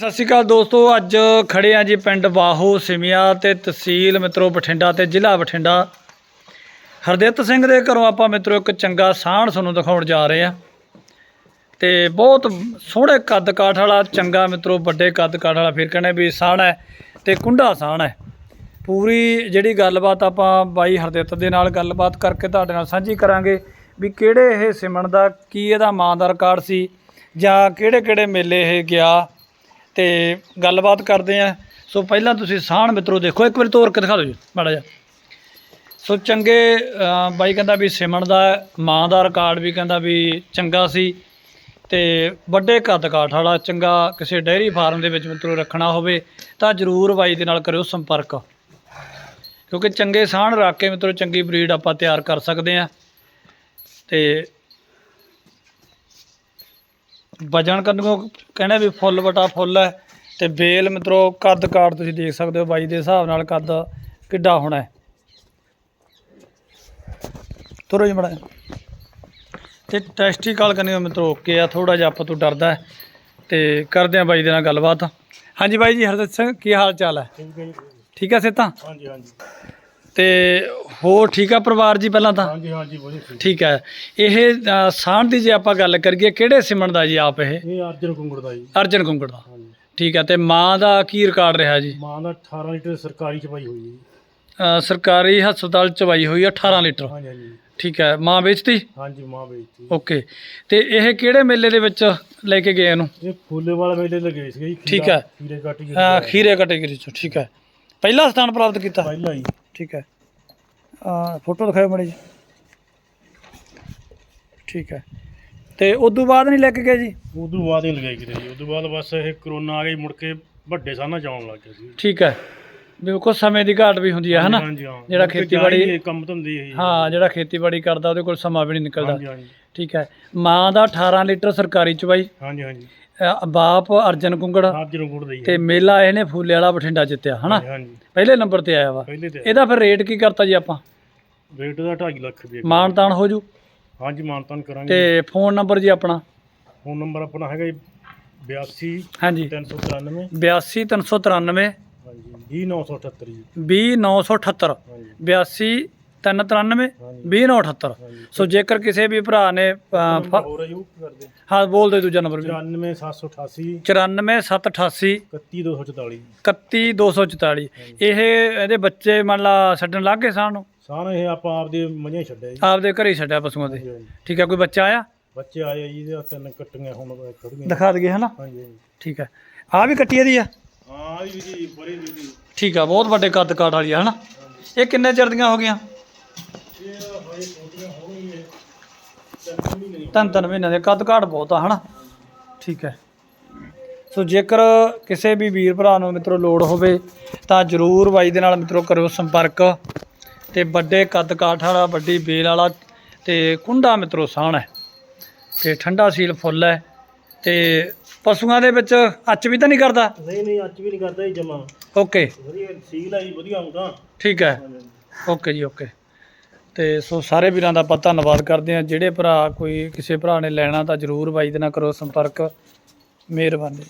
ਸਤਿ ਸ਼੍ਰੀ ਅਕਾਲ ਦੋਸਤੋ, ਅੱਜ ਖੜੇ ਆ ਜੀ ਪਿੰਡ ਬਾਹੋ ਸਿਮਿਆ ਤੇ ਤਹਿਸੀਲ ਮਿੱਤਰੋ ਬਠਿੰਡਾ ਤੇ ਜ਼ਿਲ੍ਹਾ ਬਠਿੰਡਾ। ਹਰਦਿੱਤ ਸਿੰਘ ਦੇ ਘਰੋਂ ਆਪਾਂ ਮਿੱਤਰੋ ਇੱਕ ਚੰਗਾ ਸਾਹਣ ਤੁਹਾਨੂੰ ਦਿਖਾਉਣ ਜਾ ਰਹੇ ਆ ਤੇ ਬਹੁਤ ਸੋਹਣੇ ਕੱਦ ਕਾਠ ਵਾਲਾ, ਚੰਗਾ ਮਿੱਤਰੋ, ਵੱਡੇ ਕੱਦ ਕਾਠ ਵਾਲਾ ਫਿਰ ਕਹਿੰਦੇ ਵੀ ਸਾਹਣ ਹੈ ਤੇ ਕੁੰਡਾ ਸਾਹਣ ਹੈ। ਪੂਰੀ ਜਿਹੜੀ ਗੱਲਬਾਤ ਆਪਾਂ ਬਾਈ ਹਰਦਿੱਤ ਦੇ ਨਾਲ ਗੱਲਬਾਤ ਕਰਕੇ ਤੁਹਾਡੇ ਨਾਲ ਸਾਂਝੀ ਕਰਾਂਗੇ ਵੀ ਕਿਹੜੇ ਇਹ ਸਿਮਣ ਦਾ, ਕੀ ਇਹਦਾ ਮਾਂ ਦਾ ਰਿਕਾਰਡ ਸੀ ਜਾਂ ਕਿਹੜੇ ਕਿਹੜੇ ਮੇਲੇ ਇਹ ਗਿਆ। ਤੇ ਗੱਲਬਾਤ ਕਰਦੇ ਆ। ਸੋ ਪਹਿਲਾਂ ਤੁਸੀਂ ਸਾਹਣ ਮਿੱਤਰੋ ਦੇਖੋ, ਇੱਕ ਵਾਰੀ ਤੋਰ ਕੇ ਦਿਖਾ ਦਿਓ ਜੀ, ਮਾੜਾ ਜਿਹਾ। ਸੋ ਚੰਗੇ ਬਾਈ ਕਹਿੰਦਾ ਵੀ ਸਿਮਣ ਦਾ, ਮਾਂ ਦਾ ਰਿਕਾਰਡ ਵੀ ਕਹਿੰਦਾ ਵੀ ਚੰਗਾ ਸੀ। ਤੇ ਵੱਡੇ ਕੱਦ ਕਾਠ ਵਾਲਾ ਚੰਗਾ ਕਿਸੇ ਡੈਰੀ ਫਾਰਮ ਦੇ ਵਿੱਚ ਮਿੱਤਰੋ ਰੱਖਣਾ ਹੋਵੇ, ਤਾਂ ਜਰੂਰ ਬਾਈ ਦੇ ਨਾਲ ਕਰਿਓ ਸੰਪਰਕ। ਕਿਉਂਕਿ ਚੰਗੇ ਸਾਹਣ ਰੱਖ ਕੇ ਮਿੱਤਰੋ ਚੰਗੀ ਬਰੀਡ ਆਪਾਂ ਤਿਆਰ ਕਰ ਸਕਦੇ ਆ। ਤੇ ਵਜਨ ਕਰਨੋਂ ਕਹਿੰਦੇ ਵੀ ਫੁੱਲ ਵਟਾ ਫੁੱਲ ਹੈ ਤੇ ਬੇਲ ਮਿੱਤਰੋ ਕੱਦ ਕਾਠ ਤੁਸੀਂ ਦੇਖ ਸਕਦੇ ਹੋ ਬਾਈ ਦੇ ਹਿਸਾਬ ਨਾਲ ਕੱਦ ਕਿੱਡਾ ਹੋਣਾ ਹੈ। ਤੁਰੋ ਜੀ ਮੜਾ ਤੇ ਟੈਸਟੀਕਲ ਕਰਨੀ ਮਿੱਤਰੋ ਓਕੇ ਆ ਥੋੜਾ ਜਿਹਾ ਆਪਾਂ ਤੋਂ ਡਰਦਾ ਤੇ ਕਰਦੇ ਆ ਬਾਈ ਦੇ ਨਾਲ ਗੱਲਬਾਤ। ਹਾਂਜੀ ਬਾਈ ਜੀ ਹਰਦਤ ਸਿੰਘ ਕੀ ਹਾਲ ਚਾਲ ਹੈ? ਠੀਕ ਹੈ ਜੀ। ਠੀਕ ਹੈ ਸੇਤਾ ਹਾਂਜੀ ਹਾਂਜੀ। ਤੇ ਹੋਰ ਠੀਕ ਆ ਪਰਿਵਾਰ ਜੀ ਪਹਿਲਾਂ ਤਾਂ? ਹਾਂਜੀ ਹਾਂਜੀ ਬਹੁਤ ਠੀਕ। ਠੀਕ ਹੈ ਇਹ ਅ, ਸਾਂਢ ਦੀ ਜੇ ਆਪਾਂ ਗੱਲ ਕਰੀਏ ਕਿਹੜੇ ਸਿਮਣ ਦਾ ਜੀ ਆਪ ਇਹ? ਇਹ ਅਰਜਨ ਕੁੰਗੜ ਦਾ ਜੀ। ਅਰਜਨ ਕੁੰਗੜ ਦਾ। ਹਾਂਜੀ। ਠੀਕ ਹੈ ਤੇ ਮਾਂ ਦਾ ਕੀ ਰਿਕਾਰਡ ਰਿਹਾ ਜੀ? ਮਾਂ ਦਾ 18 ਲੀਟਰ ਸਰਕਾਰੀ ਚਪਾਈ ਹੋਈ ਜੀ। ਅ, ਸਰਕਾਰੀ ਹਸਪਤਾਲ ਚਵਾਈ ਹੋਈ ਆ 18 ਲੀਟਰ। ਹਾਂਜੀ ਹਾਂਜੀ। ਠੀਕ ਹੈ ਮਾਂ ਵੇਚਤੀ? ਹਾਂਜੀ ਮਾਂ ਵੇਚਤੀ। ਓਕੇ। ਤੇ ਇਹ ਕਿਹੜੇ ਮੇਲੇ ਦੇ ਵਿੱਚ ਲੈ ਕੇ ਗਏ ਇਹਨੂੰ? ਇਹ ਫੁੱਲੇ ਵਾਲੇ ਮੇਲੇ ਲੱਗੇ ਸੀ ਜੀ ਠੀਕ ਹੈ। ਖੀਰੇ ਕਾਟੀ ਅ, ਖੀਰੇ ਕੈਟੇਗਰੀ ਚ ਠੀਕ ਹੈ ਪਹਿਲਾ ਸਥਾਨ ਪ੍ਰਾਪਤ ਕੀਤਾ? ਪਹਿਲਾ ਜੀ। ਠੀਕ ਹੈ। ਆ ਫੋਟੋ ਦਿਖਾਓ ਮੜੀ ਜੀ ਠੀਕ ਹੈ। ਤੇ ਉਦੋਂ ਬਾਅਦ ਨਹੀਂ ਲੈ ਕੇ ਗਏ ਜੀ? ਉਦੋਂ ਬਾਅਦ ਹੀ ਲਗਾਈ ਕਿਤੇ ਜੀ। ਉਦੋਂ ਬਾਅਦ ਬਸ ਇਹ ਕਰੋਨਾ ਆ ਗਈ ਮੁੜ ਕੇ ਵੱਡੇ ਸਾਨਾ ਜਾਣ ਲੱਗ ਗਿਆ ਸੀ। ਠੀਕ ਹੈ। ਬਿਲਕੁਲ ਸਮੇਂ ਦੀ ਘਾਟ ਵੀ ਹੁੰਦੀ ਹੈ ਹਨਾ? ਹਾਂਜੀ ਹਾਂ। ਜਿਹੜਾ ਮੁੜ ਕੇ ਖੇਤੀਬਾੜੀ- ਜਾ ਹੀ ਨਹੀਂ, ਕੰਮ ਧੰਦੇ ਇਹ ਹਾਂ ਜਿਹੜਾ ਖੇਤੀਬਾੜੀ ਕਰਦਾ ਉਹਦੇ ਕੋਲ ਸਮਾਂ ਵੀ ਨਹੀਂ ਨਿਕਲਦਾ। ਹਾਂਜੀ ਹਾਂਜੀ। ਠੀਕ ਹੈ। ਮਾਂ ਦਾ 18 ਲੀਟਰ ਸਰਕਾਰੀ ਚਵਾਈ ਹਾਂਜੀ ਹਾਂਜੀ। ਅ, ਬਾਪ ਅਰਜਨ ਕੁੰਗੜ ਤੇ ਮੇਲਾ ਇਹਨੇ ਫੂਲੇ ਵਾਲਾ ਬਠਿੰਡਾ ਜਿੱਤਿਆ ਹਨਾ? ਹਾਂਜੀ, ਪਹਿਲੇ ਨੰਬਰ ਤੇ ਆਇਆ ਵਾ। ਪਹਿਲੇ ਤੇ ਇਹਦਾ ਫਿਰ ਰੇਟ ਕੀ ਕਰਤਾ ਜੀ ਆਪਾਂ? ਰੇਟ ਦਾ 2.5 ਲੱਖ ਰੁਪਏ। ਤਾਨ ਹੋ ਜੂ? ਹਾਂਜੀ ਮਾਨਤਾਨ ਕਰਾਂਗੇ। ਤੇ ਫੋਨ ਨੰਬਰ ਜੀ ਆਪਣਾ? ਫੋਨ ਨੰਬਰ ਆਪਣਾ ਹੈਗਾ ਜੀ 82 ਹਾਂਜੀ। 393 82 393 ਹਾਂਜੀ 20978 ਜੀ। 20978 ਹਾਂਜੀ। 82 393 ਹਾਂਜੀ। 20978 ਹਾਂਜੀ। ਸੋ ਜੇਕਰ ਕਿਸੇ ਵੀ ਭਰਾ ਨੇ ਅ, ਫ- ਹੋਰ ਹੈ ਕਰਦੇ? ਬੋਲ ਦੇ ਦੂਜਾ ਨੰਬਰ ਵੀ। 94788 94788 31244 31244 ਇਹ ਇਹਦੇ ਬੱਚੇ ਮੰਨ ਲਾ ਛੱਡਣ ਲੱਗ ਗਏ ਸਾਨੂੰ ਸਾਨ ਇਹ ਆਪਾਂ ਆਪਦੇ ਮഞ്ഞੇ ਛੱਡਿਆ ਜੀ। ਆਪਦੇ ਘਰੇ ਹੀ ਛੱਡਿਆ ਪਸ਼ੂਆਂ ਦੇ। ਹਾਂਜੀ, ਹਾਂਜੀ। ਠੀਕ ਹੈ ਕੋਈ ਬੱਚਾ ਆਇਆ? ਬੱਚੇ ਆਏ ਆ ਜੀ ਇਹਦੇ ਤਿੰਨ ਕੱਟੀਆਂ ਹੁਣ ਖੜੀਆਂ ਦਿਖਾ ਦਈਏ ਹਨਾ? ਹਾਂਜੀ ਹਾਂਜੀ। ਠੀਕ ਹੈ। ਆ ਵੀ ਕੱਟੀ ਇਹਦੀ ਆ? ਹਾਂ ਜੀ ਜੀ ਬੜੀ ਜੀ ਠੀਕ ਆ ਬਹੁਤ ਵੱਡੇ ਕੱਦ ਕਾਠ ਵਾਲੀ ਆ ਹਨਾ? ਇਹ ਕਿੰਨੇ ਚਿਰ ਦੀਆਂ ਹੋ ਗਈਆਂ? ਤਿੰਨ ਮਹੀਨੇ ਤਿੰਨ ਮਹੀਨਿਆਂ ਦੇ ਕੱਦ ਕਾਠ ਬਹੁਤ ਆ ਹਨਾ? ਠੀਕ ਹੈ। ਸੋ ਜੇਕਰ ਕਿਸੇ ਵੀ ਵੀਰ ਭਰਾ ਨੂੰ ਮਿੱਤਰੋ ਲੋੜ ਹੋਵੇ ਤਾਂ ਜਰੂਰ ਬਾਈ ਦੇ ਨਾਲ ਮਿੱਤਰੋ ਕਰੋ ਸੰਪਰਕ। ਤੇ ਵੱਡੇ ਕੱਦ ਕਾਠ ਵਾਲਾ ਵੱਡੀ ਬੇਲ ਵਾਲਾ ਤੇ ਕੁੰਡਾ ਮਿੱਤਰੋ ਸਾਹਣ ਹੈ। ਤੇ ਠੰਡਾ ਸੀਲ ਫੁੱਲ ਹੈ। ਤੇ ਪਸ਼ੂਆਂ ਦੇ ਵਿੱਚ ਅੱਚ ਵੀ ਤਾਂ ਨਹੀਂ ਕਰਦਾ? ਨਹੀਂ ਨਹੀਂ ਅੱਜ ਵੀ ਨਹੀਂ ਕਰਦਾ ਜੀ ਜਮਾ। ਓਕੇ। ਵਧੀਆ ਸੀਲ ਆਈ ਵਧੀਆ ਹੁੰਦਾ ਠੀਕ ਹੈ। ਓਕੇ ਜੀ ਓਕੇ। ਤੇ ਸੋ ਸਾਰੇ ਵੀਰਾਂ ਦਾ ਆਪਾਂ ਧੰਨਵਾਦ ਕਰਦੇ ਹਾਂ। ਜਿਹੜੇ ਭਰਾ ਕੋਈ ਕਿਸੇ ਭਰਾ ਨੇ ਲੈਣਾ ਤਾਂ ਜਰੂਰ ਬਾਈ ਦੇ ਨਾਲ ਕਰੋ ਸੰਪਰਕ। ਮਿਹਰਬਾਨੀ।